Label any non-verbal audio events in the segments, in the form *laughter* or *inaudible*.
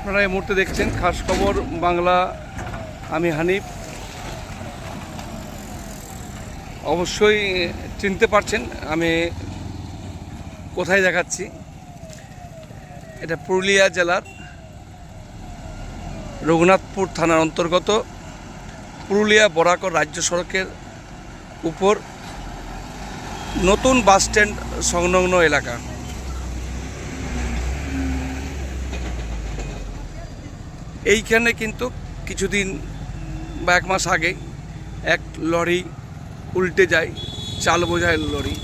আপনারা এই মুহূর্তে দেখছেন খাস খবর, বাংলা, আমি হানিফ। অবশ্যই চিনতে পারছেন, আমি কোথায় দেখাচ্ছি। এটা পুরুলিয়া জেলার রঘুনাথপুর থানার অন্তর্গত। পুরুলিয়া বরাকর রাজ্য সড়কের উপর নতুন বাস স্ট্যান্ড সংলগ্ন এলাকা। এইখানে কিন্তু কিছুদিন বা এক মাস আগে এক লরি উল্টে যায়, চাল বোঝায় লরি।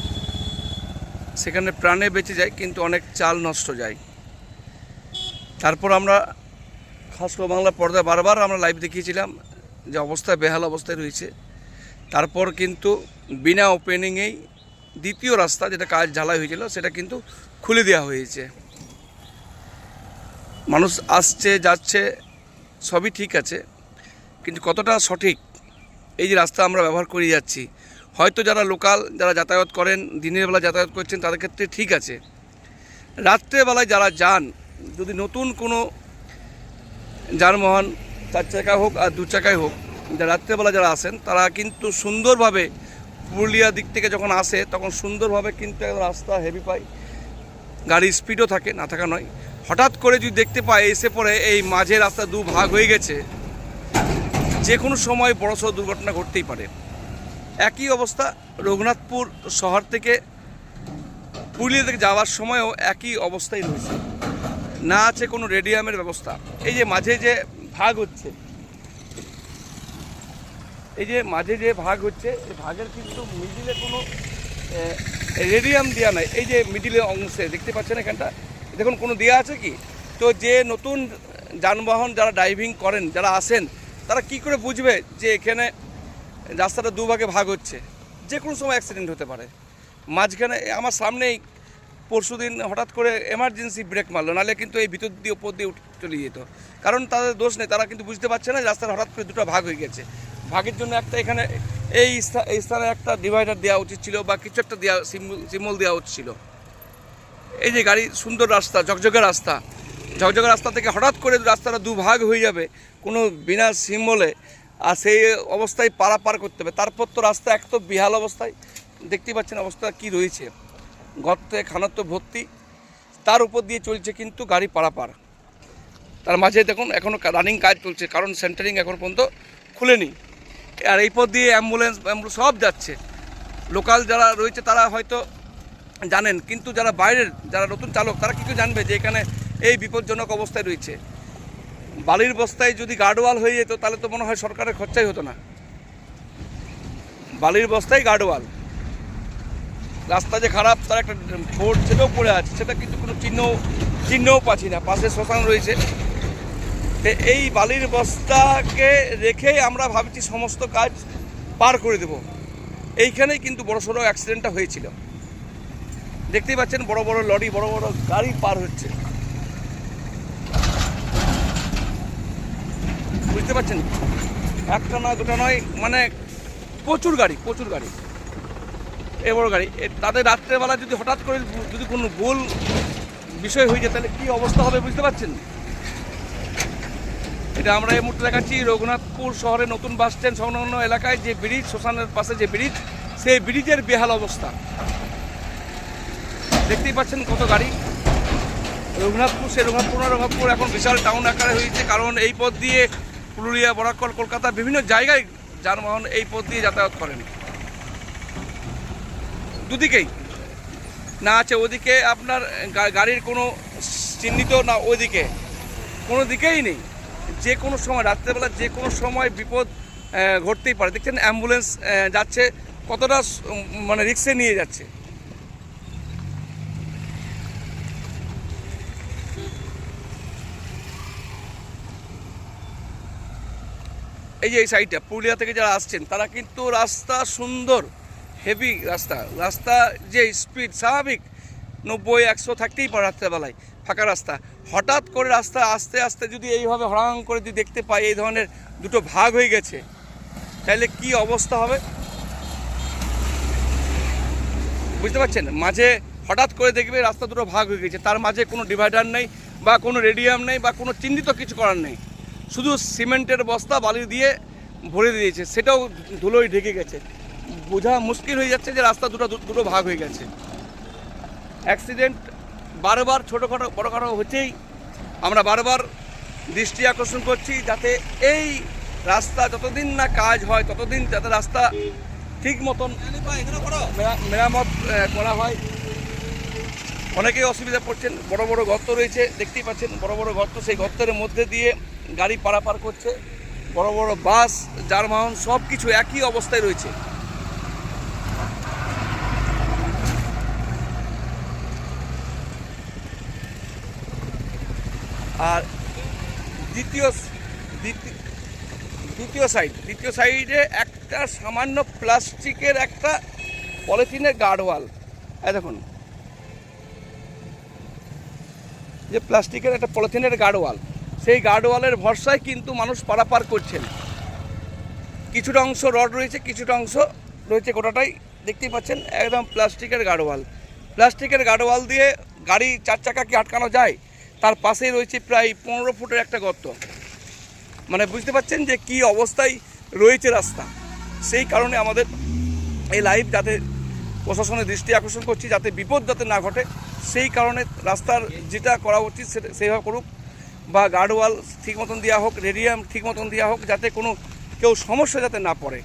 সেখানে প্রাণে বেঁচে যায়, কিন্তু অনেক চাল নষ্ট যায়। তারপর আমরা খাস করে বাংলা পর্দায় বারবার আমরা লাইভ দেখিয়েছিলাম যে অবস্থা বেহাল অবস্থায় রয়েছে। তারপর কিন্তু বিনা ওপেনিংয়েই দ্বিতীয় রাস্তা যেটা কাজ ঝালাই হয়েছিল, সেটা কিন্তু খুলে দেওয়া হয়েছে। মানুষ আসছে, যাচ্ছে সবই ঠিক আছে, কিন্তু কতটা সঠিক? এই যে রাস্তা আমরা ব্যবহার করে যাচ্ছি। হয়তো যারা লোকাল, যারা যাতায়াত করেন, দিনের বেলা যাতায়াত করছেন, তাদের ক্ষেত্রে ঠিক আছে। রাত্রেবেলায় যারা যান, যদি নতুন কোনো যানবাহন চার চাকা হোক আর দু চাকায় হোক, যারা রাত্রেবেলা যারা আসেন, তারা কিন্তু সুন্দরভাবে পুরুলিয়া দিক থেকে যখন আসে, তখন সুন্দরভাবে কিন্তু রাস্তা হেভি পায়। গাড়ির স্পিডও থাকে, না থাকা নয়। হঠাৎ করে যদি দেখতে পায় এসে পরে এই মাঝে রাস্তা দু ভাগ হয়ে গেছে, যে কোনো সময় বড়সড় দুর্ঘটনা ঘটতেই পারে। একই অবস্থা রঘুনাথপুর শহর থেকে পুরুলিয়া থেকে যাওয়ার সময়ও একই অবস্থায় রয়েছে। না আছে কোনো রেডিয়ামের ব্যবস্থা। এই যে মাঝে যে ভাগ হচ্ছে, এই যে মাঝে যে ভাগ হচ্ছে এই ভাগের কিন্তু মিডিলে কোনো রেডিয়াম দেওয়া নাই। এই যে মিডিলে অংশে, দেখতে পাচ্ছেন এখানটা? দেখুন, কোনো দেওয়া আছে কি? তো যে নতুন যানবাহন যারা ড্রাইভিং করেন, যারা আসেন, তারা কি করে বুঝবে যে এখানে রাস্তাটা দুভাগে ভাগ হচ্ছে? যে কোনো সময় অ্যাক্সিডেন্ট হতে পারে। মাঝখানে আমার সামনেই পরশু দিন হঠাৎ করে এমার্জেন্সি ব্রেক মারলো নাহলে কিন্তু এই ভিতর দিয়ে, ওপর দিয়ে উঠে, চলে যেত। কারণ তাদের দোষ নেই, তারা কিন্তু বুঝতে পারছে না রাস্তার হঠাৎ করে দুটো ভাগ হয়ে গেছে। ভাগের জন্য একটা এখানে, এই এই স্থানে একটা ডিভাইডার দেওয়া উচিত ছিল বা কিছু একটা দেওয়া সিম্বল দেওয়া উচিত ছিল। এই যে গাড়ি, সুন্দর রাস্তা, ঝকঝকে রাস্তা। ঝকঝকে রাস্তা থেকে হঠাৎ করে রাস্তাটা দুভাগ হয়ে যাবে, কোনো বিনা সিম্বলে, আর সেই অবস্থায় পারাপার করতে হবে। তারপর তো রাস্তা এক তো বিহাল অবস্থায়। দেখতেই পাচ্ছেন অবস্থা কি রয়েছে। গর্তে খানাত্ম ভর্তি। তার উপর দিয়ে চলছে কিন্তু গাড়ি পারাপার তার মাঝে দেখুন এখনও রানিং কাজ চলছে, কারণ সেন্টারিং এখন পর্যন্ত খুলেনি। আর এই পথ দিয়ে অ্যাম্বুলেন্স অ্যাম্বুলেন্স সব যাচ্ছে। লোকাল যারা রয়েছে তারা হয়তো জানেন, কিন্তু যারা বাইরের, যারা নতুন চালক, তারা কী করে জানবে যে এখানে এই বিপজ্জনক অবস্থায় রয়েছে? বালির বস্তায় যদি গার্ডওয়াল হয়ে যেত, তাহলে তো মনে হয় সরকারের খরচাই হতো না। বালির বস্তায় গার্ডওয়াল। রাস্তা যে খারাপ, তার একটা বোর্ড সেটাও পড়ে আছে, সেটা কিন্তু কোনো চিহ্ন, চিহ্নও পাচ্ছি না। পাশে শ্মশান রয়েছে। এই বালির বস্তাকে রেখেই আমরা ভাবছি সমস্ত কাজ পার করে দেব। এইখানেই কিন্তু বড় সড়ো অ্যাক্সিডেন্টটা হয়েছিল। দেখতেই পাচ্ছেন, বড় বড় লরি, বড় বড় গাড়ি পার হচ্ছে। বুঝতে পারছেন? একটা নয়, দুটো নয় মানে প্রচুর গাড়ি প্রচুর গাড়ি। এ বড় গাড়ি। তাদের রাত্রেবেলা যদি হঠাৎ করে যদি কোনো ভুল বিষয় হয়ে যায়, তাহলে কী অবস্থা হবে বুঝতে পারছেন? এটা আমরা এই মুহূর্তে দেখাচ্ছি, রঘুনাথপুর শহরে নতুন বাস স্ট্যান্ড সংলগ্ন এলাকায় যে ব্রিজ, শ্মশানের পাশে যে ব্রিজ, সেই ব্রিজের বেহাল অবস্থা। দেখতেই পাচ্ছেন কত গাড়ি। রঘুনাথপুর সে রঘুনাথপুর না, রঘুনাথপুর এখন বিশাল টাউন আকারে হয়েছে, কারণ এই পথ দিয়ে পুরুলিয়া বরাকর কলকাতা বিভিন্ন জায়গায় যানবাহন এই পথ দিয়ে যাতায়াত করেন। দুদিকেই। না আছে ওদিকে আপনার গাড়ির কোনো চিহ্নিত না ওদিকে কোনো দিকেই নেই। যে কোনো সময়, রাত্রেবেলা যে কোনো সময় বিপদ ঘটতেই পারে। দেখছেন অ্যাম্বুলেন্স যাচ্ছে, কতটা মানে রিক্সে নিয়ে যাচ্ছে। এই যে এই সাইডটা, পুরুলিয়া থেকে যারা আসছেন, তারা কিন্তু রাস্তা সুন্দর হেভি রাস্তা। রাস্তা যে স্পিড স্বাভাবিক, নব্বই, একশো থাকতেই পারে রাত্রেবেলায়, ফাঁকা রাস্তা। হঠাৎ করে রাস্তা আস্তে আস্তে যদি এইভাবে হরাং করে যদি দেখতে পাই, এই ধরনের দুটো ভাগ হয়ে গেছে, তাহলে কি অবস্থা হবে? বুঝতে পারছেন? মাঝে হঠাৎ করে দেখবে রাস্তা দুটো ভাগ হয়ে গেছে, তার মাঝে কোনো ডিভাইডার নেই, বা কোনো রেডিয়াম নেই, বা কোনো চিহ্নিত কিছু করার নেই। শুধু সিমেন্টের বস্তা বালি দিয়ে ভরে দিয়েছে, সেটাও ধুলোয় ঢেকে গেছে। বোঝা মুশকিল হয়ে যাচ্ছে যে রাস্তা দুটো দুটো ভাগ হয়ে গেছে। অ্যাক্সিডেন্ট বারবার ছোটোখাটো, বড়োখাটো হচ্ছেই আমরা বারবার দৃষ্টি আকর্ষণ করছি যাতে এই রাস্তা যতদিন না কাজ হয়, ততদিন যাতে রাস্তা ঠিক মতন মেরা- মেরামত করা হয়। অনেকেই অসুবিধা পড়ছেন, বড় বড় গর্ত রয়েছে, দেখতেই পাচ্ছেন, বড় বড় গর্ত, সেই গর্তের মধ্যে দিয়ে গাড়ি পারাপার করছে, বড় বড় বাস, যানবাহন সব কিছু একই অবস্থায় রয়েছে। আর দ্বিতীয় দ্বিতীয় সাইড, দ্বিতীয় সাইডে একটা সামান্য প্লাস্টিকের একটা পলিথিনের গার্ডওয়াল এই দেখুন যে প্লাস্টিকের একটা পলিথিনের গার্ডওয়াল সেই গার্ডওয়ালের ভরসায় কিন্তু মানুষ পারাপার করছেন। কিছুটা অংশ রড রয়েছে, কিছুটা অংশ রয়েছে গোটাটাই দেখতেই পাচ্ছেন, একদম প্লাস্টিকের গার্ডওয়াল প্লাস্টিকের গার্ডওয়াল দিয়ে গাড়ি চার চাকা কি আটকানো যায়, তার পাশেই রয়েছে প্রায় পনেরো ফুটের একটা গর্ত। মানে বুঝতে পারছেন যে কি অবস্থায় রয়েছে রাস্তা। সেই কারণে আমাদের এই লাইভ যাতে প্রশাসনের দৃষ্টি আকর্ষণ করছি যাতে বিপদ যাতে না ঘটে, সেই কারণে রাস্তার যেটা করা উচিত সেটা সেইভাবে করুক বা গার্ডওয়াল ঠিক মতন দেওয়া হোক, রেডিয়াম ঠিক মতন দেওয়া হোক, যাতে কোনো কেউ সমস্যা যাতে না পড়ে।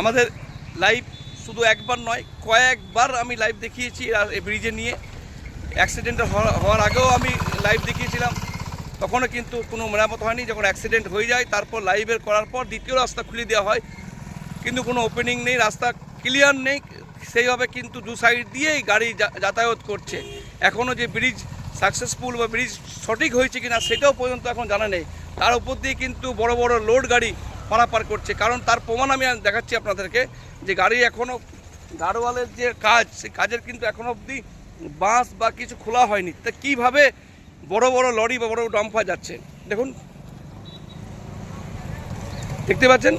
আমাদের লাইভ শুধু একবার নয়, কয়েকবার আমি লাইভ দেখিয়েছি ব্রিজে নিয়ে। অ্যাক্সিডেন্ট হওয়ার আগেও আমি লাইভ দেখিয়েছিলাম। তখনও কিন্তু কোনো মেরামত হয়নি। যখন অ্যাক্সিডেন্ট হয়ে যায়, তারপর লাইভের করার পর দ্বিতীয় রাস্তা খুলে দেওয়া হয়। কিন্তু কোনো ওপেনিং নেই, রাস্তা ক্লিয়ার নেই। সেইভাবে কিন্তু দু সাইড দিয়েই গাড়ি যাতায়াত করছে। এখনও যে ব্রিজ সাকসেসফুল বা ব্রিজ সঠিক হয়েছে কিনা সেটাও পর্যন্ত এখন জানা নেই। তার উপর দিয়ে কিন্তু বড় বড় লোড গাড়ি পারাপার করছে। কারণ তার প্রমাণ আমি দেখাচ্ছি আপনাদেরকে যে গাড়ি এখনও গাড়োয়ালের যে কাজ, সেই কাজের কিন্তু এখনও অবধি বাঁশ বা কিছু খোলা হয়নি। তা কীভাবে বড় বড় লরি বা বড় ডাম্পার যাচ্ছে। দেখুন। দেখতে পাচ্ছেন?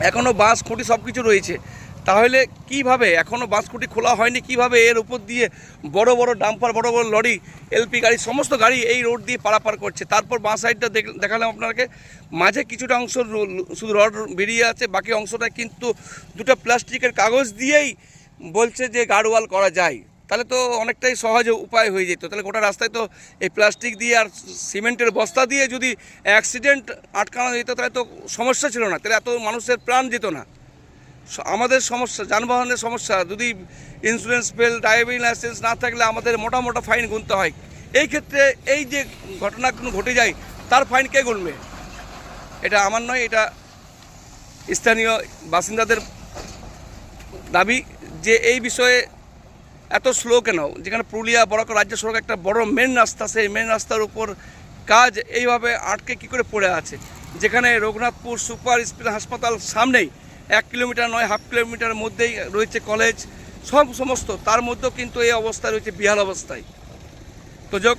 এখনও বাঁশ খুঁটি সব কিছু রয়েছে। তাহলে কীভাবে এখনও বাঁশ খুঁটি খোলা হয়নি? কীভাবে এর উপর দিয়ে বড় বড় ডাম্পার বড় বড় লরি এলপি গাড়ি, সমস্ত গাড়ি এই রোড দিয়ে পারাপার করছে। তারপর বাঁ সাইডটা দেখ- দেখালাম আপনাকে। মাঝে কিছুটা অংশ শুধু রড বেরিয়ে আছে, বাকি অংশটা কিন্তু দুটো প্লাস্টিকের কাগজ দিয়েই বলছে যে গার্ডওয়াল করা যায়। তাহলে তো অনেকটাই সহজ উপায় হয়ে যেত। তাহলে গোটা রাস্তায় তো এই প্লাস্টিক দিয়ে আর সিমেন্টের বস্তা দিয়ে যদি অ্যাক্সিডেন্ট আটকানো যেত, তাহলে তো সমস্যা ছিল না। তাহলে এত মানুষের প্রাণ যেত না। আমাদের সমস্যা, যানবাহনের সমস্যা, যদি ইন্স্যুরেন্স ফেল ড্রাইভিং লাইসেন্স না থাকলে আমাদের মোটা মোটা ফাইন গুনতে হয়। এই ক্ষেত্রে এই যে ঘটনাগুলো ঘটে যায়, তার ফাইন কে গুনবে? এটা আমার নয়, এটা স্থানীয় বাসিন্দাদের দাবি যে এই বিষয়ে এত স্লো কেন? যেখানে পুরুলিয়া, বড় রাজ্য সড়ক একটা বড় মেন রাস্তা, সেই মেন রাস্তার উপর কাজ এইভাবে আটকে কি করে পড়ে আছে? যেখানে রঘুনাথপুর সুপার স্পেশাল হাসপাতাল সামনেই এক কিলোমিটার নয়, হাফ কিলোমিটার মধ্যেই রয়েছে কলেজ সব সমস্ত। তার মধ্যেও কিন্তু এই অবস্থা রয়েছে, বিহাল অবস্থায়। তো যোগ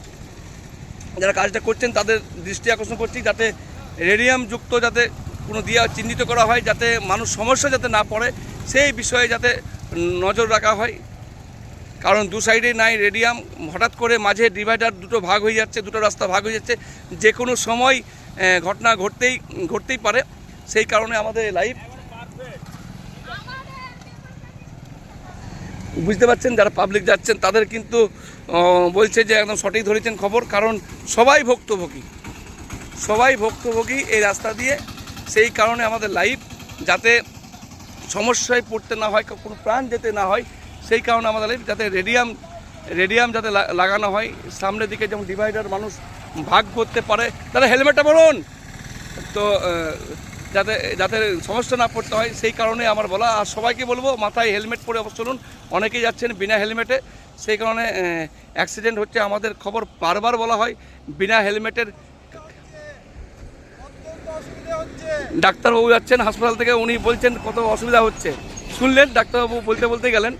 যারা কাজটা করছেন তাদের দৃষ্টি আকর্ষণ করছি যাতে রেডিয়াম যুক্ত যাতে কোনো দিয়া চিহ্নিত করা হয়, যাতে মানুষ সমস্যা যাতে না পড়ে, সেই বিষয়ে যাতে নজর রাখা হয়। কারণ দু সাইডে নাই রেডিয়াম, হঠাৎ করে মাঝে ডিভাইডার দুটো ভাগ হয়ে যাচ্ছে, দুটো রাস্তা ভাগ হয়ে যাচ্ছে, যে কোনো সময় ঘটনা ঘটতেই ঘটতেই পারে। সেই কারণে আমাদের লাইভ বুঝতে পারছেন? যারা পাবলিক যাচ্ছেন, তাদের কিন্তু বলছে যে একদম সঠিক ধরেছেন খবর, কারণ সবাই ভুক্তভোগী। সবাই ভুক্তভোগী এই রাস্তা দিয়ে। সেই কারণে আমাদের লাইভ যাতে সমস্যায় পড়তে না হয়, কোনো প্রাণ যেতে না হয় সেই কারণে আমাদের যাতে রেডিয়াম রেডিয়াম যাতে লাগানো হয়, সামনের দিকে যেমন ডিভাইডার মানুষ ভাগ করতে পারে তারা হেলমেটটা বলুন তো যাতে যাতে সমস্যা না পড়তে হয়, সেই কারণে আমার বলা, আর সবাইকে বলব, মাথায় হেলমেট পরে অবশ্য চলুন, অনেকেই যাচ্ছেন বিনা হেলমেটে সেই কারণে অ্যাক্সিডেন্ট হচ্ছে আমাদের খবর বারবার বলা হয়, বিনা হেলমেটের ডাক্তারবাবু যাচ্ছেন হাসপাতাল থেকে, উনি বলছেন কত অসুবিধা হচ্ছে। শুনলেন, ডাক্তারবাবু বলতে বলতে গেলেন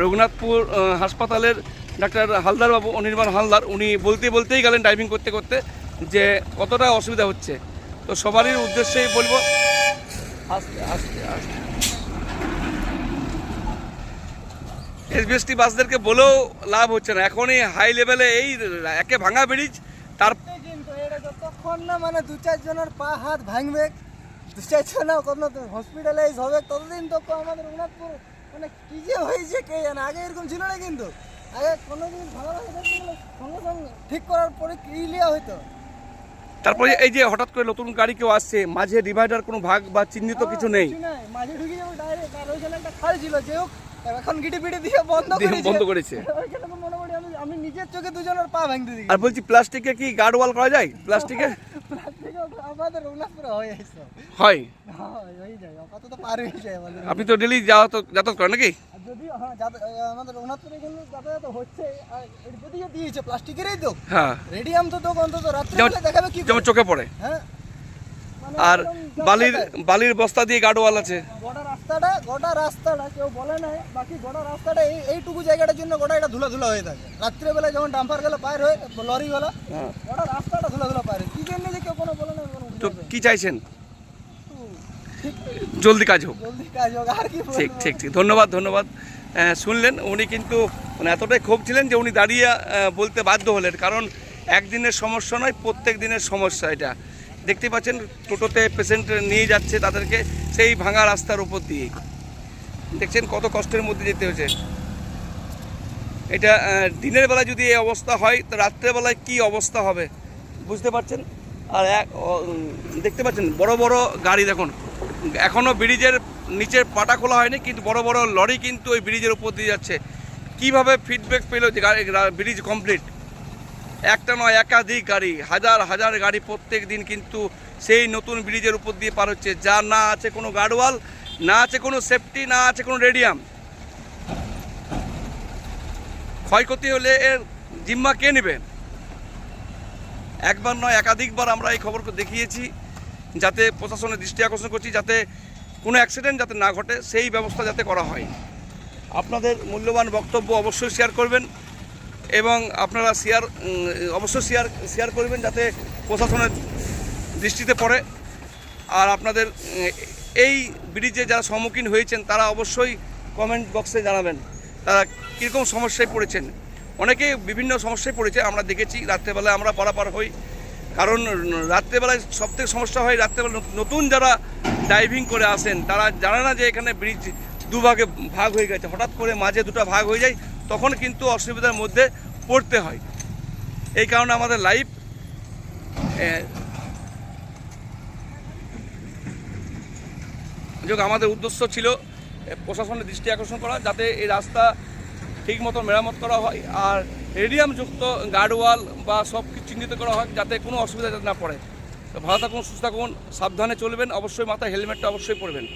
রঘুনাথপুর হাসপাতালের ডাক্তার হালদারবাবু অনির্বাণ হালদার, উনি বলতে বলতেই গেলেন ড্রাইভিং করতে করতে যে কতটা অসুবিধা হচ্ছে। তো সবারই উদ্দেশ্যেই বলব এসবিএসটি বাসদেরকে বলেও লাভ হচ্ছে না। এখনই হাই লেভেলে এই একে ভাঙা ব্রিজ তার যতক্ষণ না মানে দু চারজনের পা হাত ভাঙবে। দু চারজন কোনো হসপিটালাইজ হবে, ততদিন তো আমাদের রঘুনাথপুর মানে কি যে হয়েছে কে জানে? আগে এরকম ছিল না কিন্তু। আগে কোনো দিন ভালো সঙ্গে সঙ্গে ঠিক করার পরে ক্লিয়ার হইতো? তারপরে এই যে হঠাৎ করে নতুন গাড়ি কেউ আসছে মাঝে ডিভাইডার কোনো ভাগ বা চিহ্নিত কিছু নেই। মাঝে ঢুকে যাব ডাইরেক্ট আর ওইখানে একটা খাল ছিল যে হোক এখন গিটি পিটি দিয়ে বন্ধ করেছে। বন্ধ করেছে। *laughs* ওইখানে তো মোটামুটি আমি আমি নিজের চোখে দুজনের পা ভাঙতে দিই। আর বলছি প্লাস্টিকে কি গার্ড ওয়াল করা যায়? *laughs* প্লাস্টিক আমাদের রঘুনাথপুরে হয়ে আসছে হয়? হ্যাঁ যায় আপাতত পার হয়ে যায় আমাদের। আপনি তো ডেলি যাওয়া তো যাতায়াত করেন নাকি? যদি হ্যাঁ আমাদের রঘুনাথপুরে কিন্তু যাতায়াত হচ্ছে আর যদিও দিয়েছে প্লাস্টিকেরই তো। হ্যাঁ। রেডিয়াম তো তো অন্তত রাত্রে দেখাবে কি যেমন চোখে পড়ে। হ্যাঁ আর বালির বালির বস্তা দিয়ে গার্ড ওয়াল আছে। গোটা রাস্তাটা গোটা রাস্তাটা কেউ বলে নাই বাকি গোটা রাস্তাটা এই এইটুকু জায়গাটার জন্য গোটা এটা ধুলা ধুলা হয়ে থাকে। রাত্রেবেলা যখন ডাম্পার গেলে পার হয়ে লরি গেলো হ্যাঁ। গোটা রাস্তাটা ধুলা ধুলা পার হয় কি জন্য যে কেউ কোনো বলে না তো কি চাইছেন? ঠিক। জলদি কাজ হোক। জলদি কাজ হোক আর কি ঠিক ঠিক ঠিক। ধন্যবাদ ধন্যবাদ। শুনলেন উনি কিন্তু মানে এতটাই ক্ষোভ ছিলেন যে উনি দাঁড়িয়ে বলতে বাধ্য হলেন। কারণ একদিনের সমস্যা নয় প্রত্যেক দিনের সমস্যা এটা। দেখতে পাচ্ছেন, টোটোতে পেশেন্ট নিয়ে যাচ্ছে তাদেরকে সেই ভাঙা রাস্তার উপর দিয়ে। দেখছেন কত কষ্টের মধ্যে যেতে হয়েছে। এটা দিনের বেলা যদি এই অবস্থা হয়, তো রাত্রেবেলায় কি অবস্থা হবে বুঝতে পারছেন? আর এক দেখতে পাচ্ছেন, বড় বড় গাড়ি দেখুন। এখনও ব্রিজের নিচের পাটা খোলা হয়নি, কিন্তু বড় বড় লরি কিন্তু ওই ব্রিজের উপর দিয়ে যাচ্ছে। কীভাবে ফিডব্যাক পেল যে ব্রিজ কমপ্লিট একটা নয়, একাধিক গাড়ি, হাজার হাজার গাড়ি প্রত্যেক দিন কিন্তু সেই নতুন ব্রিজের উপর দিয়ে পার হচ্ছে। যা না আছে কোনো গার্ডওয়াল, না আছে কোনো সেফটি, না আছে কোনো রেডিয়াম। ক্ষয়ক্ষতি হলে এর জিম্মা কে নেবে? একবার নয়, একাধিকবার আমরা এই খবর দেখিয়েছি, যাতে প্রশাসনের দৃষ্টি আকর্ষণ করছি, যাতে কোনো অ্যাক্সিডেন্ট যাতে না ঘটে, সেই ব্যবস্থা যাতে করা হয়। আপনাদের মূল্যবান বক্তব্য অবশ্যই শেয়ার করবেন। এবং আপনারা শেয়ার অবশ্যই শেয়ার শেয়ার করবেন যাতে প্রশাসনের দৃষ্টিতে পড়ে। আর আপনাদের এই ব্রিজে যারা সম্মুখীন হয়েছেন, তারা অবশ্যই কমেন্ট বক্সে জানাবেন। তারা কীরকম সমস্যায় পড়েছেন? অনেকে বিভিন্ন সমস্যায় পড়েছে, আমরা দেখেছি রাত্রেবেলায় আমরা পারাপার হই। কারণ, রাত্রেবেলায় সবথেকে সমস্যা হয়, রাত্রেবেলা নতুন- যারা ড্রাইভিং করে আসেন, তারা জানে না যে এখানে ব্রিজ দুভাগে ভাগ হয়ে গেছে। হঠাৎ করে মাঝে দুটো ভাগ হয়ে যায় তখন কিন্তু অসুবিধার মধ্যে পড়তে হয়। এই কারণে আমাদের লাইফ যোগ আমাদের উদ্দেশ্য ছিল প্রশাসনের দৃষ্টি আকর্ষণ করা, যাতে এই রাস্তা ঠিক মতো মেরামত করা হয় আর রেডিয়ামযুক্ত গার্ডওয়াল বা সব কিছু চিহ্নিত করা হয়, যাতে কোনো অসুবিধা যাতে না পড়ে। ভালো থাকুন, সুস্থ থাকুন, সাবধানে চলবেন, অবশ্যই মাথায় হেলমেটটা অবশ্যই পরবেন।